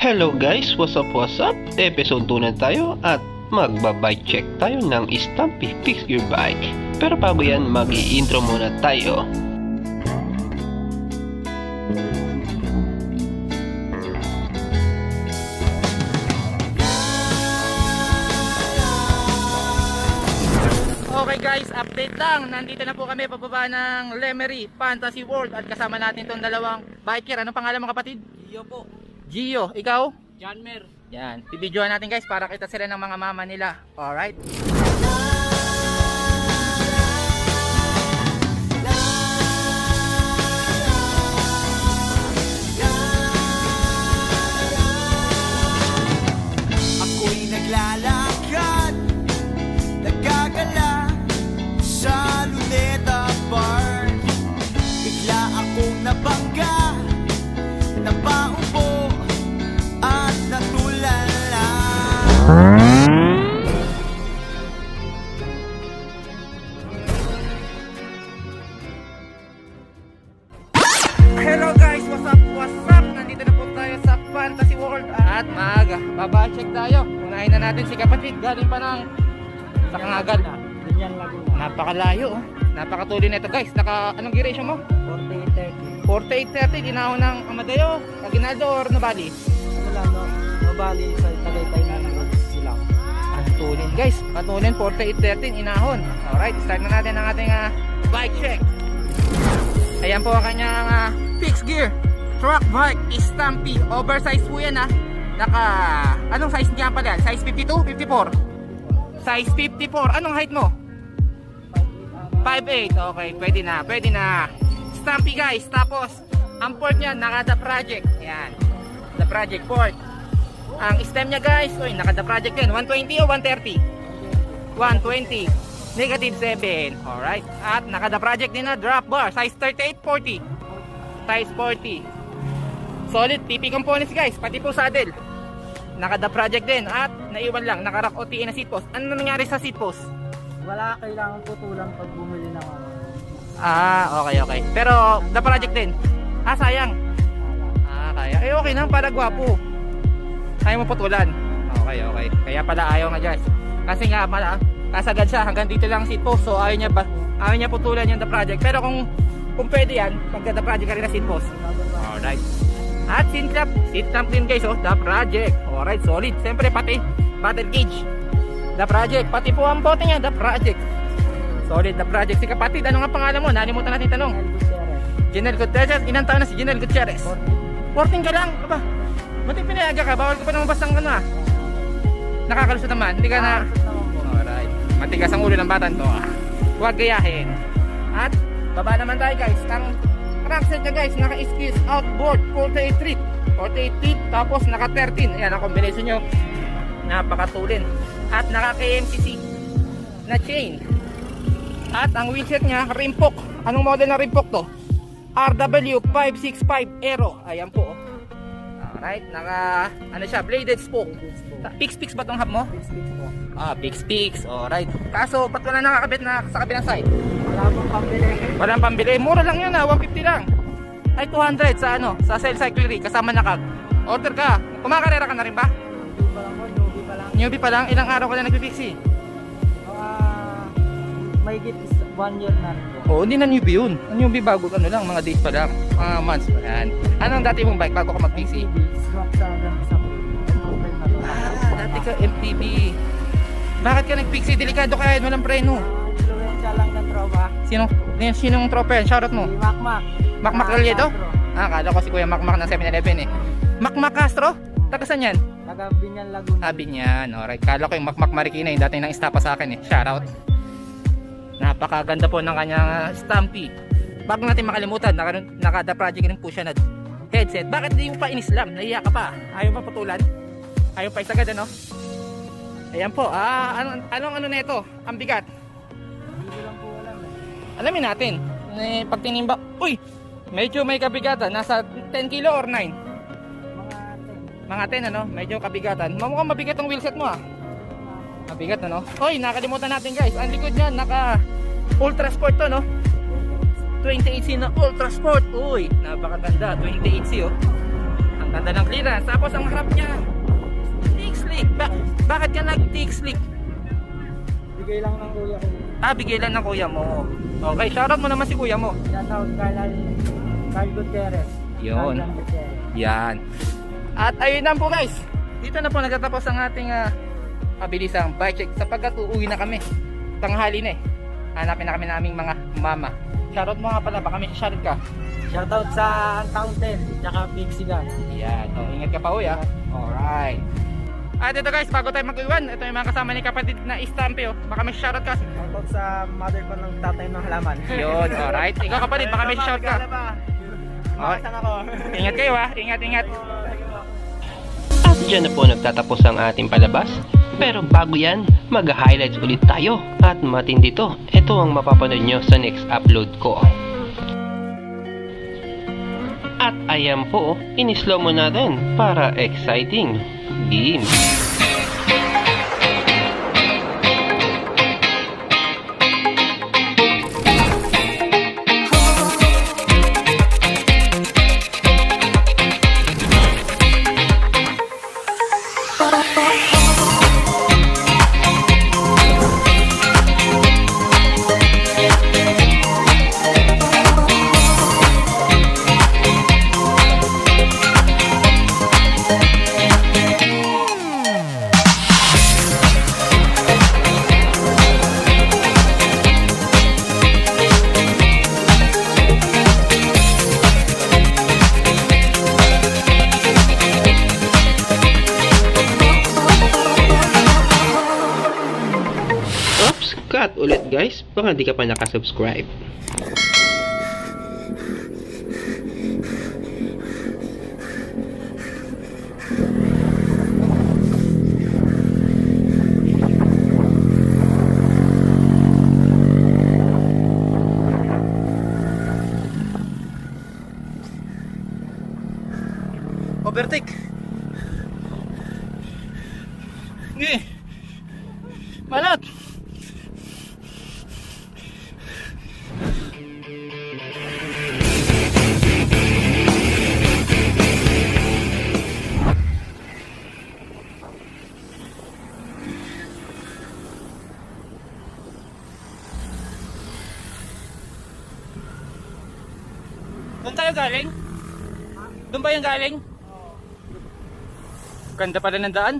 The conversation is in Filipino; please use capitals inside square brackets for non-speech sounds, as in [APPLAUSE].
Hello guys, what's up, what's up? Episode 2 na tayo at magbabike check tayo ng Stampy Fix Your Bike. Pero bago yan, mag-i-intro muna tayo. Okay guys, update lang. Nandito na po kami pababa ng Lemery Fantasy World at kasama natin tong dalawang biker. Anong pangalan mo kapatid? Iyo po, Gio, ikaw? Janmer. Yan, bibidyoan natin guys para kita sila ng mga mama nila. Alright? Sa Fantasy World at maaga. Babacheck tayo. Unahin na natin si kapatid. Galing pa ng sa Kangagal. Ganyan Laguna. Napakalayo oh. Napakatuloy na ito guys. Naka, anong duration mo? 4830. 4830. Ginahon ng Amadeo, Aguinaldo or Nabali? Lang, no? Nobali sa Tagaytay na ng sila. Patulin guys, patulin 4813 inahon. Alright, start na natin ang ating ah, bike check. Ayan po ang kanyang uh, fixed gear. Truck bike, Stampy. Oversize po yan ha. Naka, anong size niya pala? Size 52, 54? Size 54. Anong height mo? 5'8". Okay, pwede na, pwede na. Stampy guys, tapos ang port niya naka the project. Yan. The project port. Ang stem niya guys, oy, naka the project din. 120 o 130? 120. Negative 7. Alright. At naka the project din na drop bar. Size 38, 40. Size 40. Solid TP components guys. Pati po saddle. Naka the project din. At naiwan lang. Naka rack OTA na seat post. Ano nangyari sa seat post? Wala kailangan putulan pag bumili ng ano. Ah, okay, okay. Pero the project din. Ah, sayang. Ah, kaya. Eh, okay lang para gwapo. Kaya mo putulan. Okay, okay. Kaya pala ayaw nga guys. Kasi nga, mala, kasagad siya. Hanggang dito lang ang seat post. So, ayaw niya, ba, ayaw niya putulan yung the project. Pero kung, kung pwede yan, pagka the project ka rin na seat post. Alright. At seat clamp. Seat clamp din guys, oh. The project. Alright, solid. Siyempre, pati, battle cage. The project. Pati po ang bote niya, the project. Solid the project. Si kapatid, ano nga pangalan mo? Nalimutan natin tanong. General Gutierrez, ilang taon na si General Gutierrez? 14 ka lang, aba. Buti pinayaga ka, bawal ka pa naman bastang ano ah. Nakakalusot naman, hindi ka na... Alright. Matigas ang ulo ng batan to ah. Huwag gayahin. At, baba naman tayo guys. Ang crankset niya guys, naka-skis outboard, 48 feet. 48 feet, tapos naka 13. Ayan ang combination nyo. Napakatulin. At naka KMCC na chain. At ang wheelset niya, rimpok. Anong model na rimpok to? RW565 Aero. Ayan po. oh. Alright, naka, ano siya, bladed spoke. Pix-pix ba tong hub mo? Fix po. Ah, pix-pix. Alright. Kaso, ba't wala nakakabit na sa kabilang side? Wala pong pambili. Walang pambili. Mura lang yun ah, 150 lang. Ay, 200 sa ano, sa Cell Cyclery, kasama na kag. Order ka. Kumakarera ka na rin ba? Newbie pa lang newbie pa lang. Ilang araw ka na nagpipixi? Mga may git is one year na rin. Oo, hindi na newbie yun. Newbie bago ano lang, mga days pa lang. Mga months pa yan. Anong dati mong bike bago ka mag-pixi? Smoke sa to. Ah, dati ka MTB. Bakit ka nag-pixie? Delikado ka yan, walang preno. Tropa. Sino? Sinong tropa yan? Shoutout mo. Si Macmac. Macmac Ah? Castro. Ah, kala ko si Kuya Macmac ng 7-Eleven eh. Macmac Castro? Taga saan yan? Taga Binyan Laguna. Sabi niyan. Alright. Kala ko yung Macmac Marikina yung dati nang istapa sa akin eh. Shoutout. Napakaganda po ng kanyang ah, Stampy. Bago natin makalimutan, naka, naka project rin po siya na headset. Bakit di mo pa in-slam? Nahiya ka pa. Ayaw pa putulan? Ayaw pa isagad ano? Ayan po. Ah, anong, anong ano na ito? Ang bigat. Alamin natin. Eh, pag tinimba, uy, medyo may kabigatan. Nasa 10 kilo or 9? Mga 10. Mga 10 ano, medyo kabigatan. Mamukhang mabigat ang wheelset mo ah. Mabigat ano. Hoy, nakalimutan natin guys. Ang likod niyan, naka Ultra Sport to no. 28C na Ultra Sport. Uy, napakaganda. 28C oh. Ang Ganda ng clearance. Tapos ang harap niya. Tick slick. Ba- bakit ka nag-tick slick? Bigay lang ng kuya ko. Ah, bigay lang ng kuya mo. Okay, shoutout mo naman si kuya mo. Shoutout Carl, Carl Gutierrez. Yun. Yan. At ayun na po guys. Dito na po nagtatapos ang ating uh, pabilisang bike check sapagkat uuwi na kami. Tanghali na eh. Hanapin na kami naming mga mama. Shoutout mo nga pala, baka may shoutout ka. Shoutout sa Antaunten, tsaka Big Sigan. Yan. Oh, ingat ka pa uwi ah. Alright. At ito guys, bago tayo mag-iwan, ito yung mga kasama ni kapatid na Istampe oh. Baka may shoutout ka. Shoutout sa mother ko ng tatay ng halaman. [LAUGHS] Yun, alright. Ikaw kapatid, baka may shoutout ka. Okay. ako. [LAUGHS] Ingat kayo ah. Ingat, ingat. At dyan na po nagtatapos ang ating palabas. Pero bago yan, mag-highlights ulit tayo. At matindi to, ito ang mapapanood nyo sa next upload ko. At ayan po, in-slow mo natin para exciting. 咦？Guys. Baka di ka pa nakasubscribe. Overtake. Ngi. Malat. Doon ba yung galing? Ganda pala ng daan.